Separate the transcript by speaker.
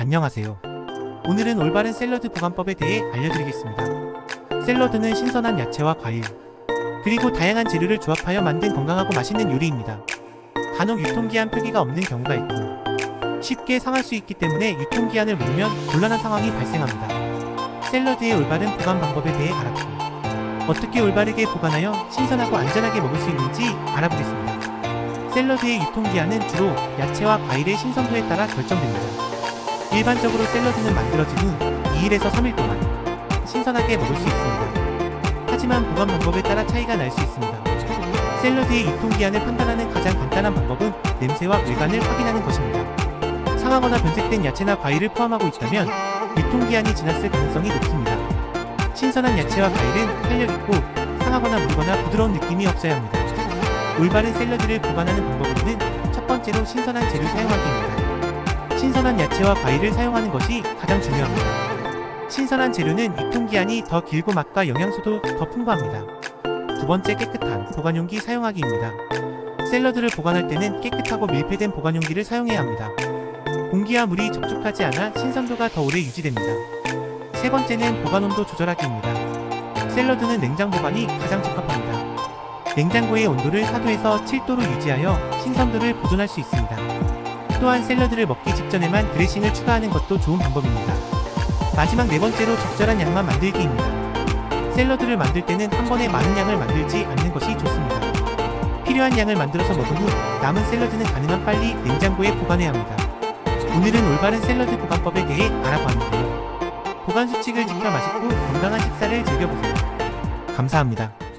Speaker 1: 안녕하세요. 오늘은 올바른 샐러드 보관법에 대해 알려드리겠습니다. 샐러드는 신선한 야채와 과일, 그리고 다양한 재료를 조합하여 만든 건강하고 맛있는 요리입니다. 간혹 유통기한 표기가 없는 경우가 있고, 쉽게 상할 수 있기 때문에 유통기한을 모르면 곤란한 상황이 발생합니다. 샐러드의 올바른 보관 방법에 대해 알아보고, 어떻게 올바르게 보관하여 신선하고 안전하게 먹을 수 있는지 알아보겠습니다. 샐러드의 유통기한은 주로 야채와 과일의 신선도에 따라 결정됩니다. 일반적으로 샐러드는 만들어진 후 2일에서 3일 동안 신선하게 먹을 수 있습니다. 하지만 보관 방법에 따라 차이가 날 수 있습니다. 샐러드의 유통기한을 판단하는 가장 간단한 방법은 냄새와 외관을 확인하는 것입니다. 상하거나 변색된 야채나 과일을 포함하고 있다면 유통기한이 지났을 가능성이 높습니다. 신선한 야채와 과일은 탄력 있고 상하거나 묽거나 부드러운 느낌이 없어야 합니다. 올바른 샐러드를 보관하는 방법으로는 첫 번째로 신선한 재료 사용하기입니다. 신선한 야채와 과일을 사용하는 것이 가장 중요합니다. 신선한 재료는 유통기한이 더 길고 맛과 영양소도 더 풍부합니다. 두 번째 깨끗한 보관용기 사용하기입니다. 샐러드를 보관할 때는 깨끗하고 밀폐된 보관용기를 사용해야 합니다. 공기와 물이 접촉하지 않아 신선도가 더 오래 유지됩니다. 세 번째는 보관온도 조절하기입니다. 샐러드는 냉장 보관이 가장 적합합니다. 냉장고의 온도를 4도에서 7도로 유지하여 신선도를 보존할 수 있습니다. 또한 샐러드를 먹기 직전에만 드레싱을 추가하는 것도 좋은 방법입니다. 마지막 네 번째로 적절한 양만 만들기입니다. 샐러드를 만들 때는 한 번에 많은 양을 만들지 않는 것이 좋습니다. 필요한 양을 만들어서 먹은 후 남은 샐러드는 가능한 빨리 냉장고에 보관해야 합니다. 오늘은 올바른 샐러드 보관법에 대해 알아봤는데요. 보관 수칙을 지켜 맛있고 건강한 식사를 즐겨보세요. 감사합니다.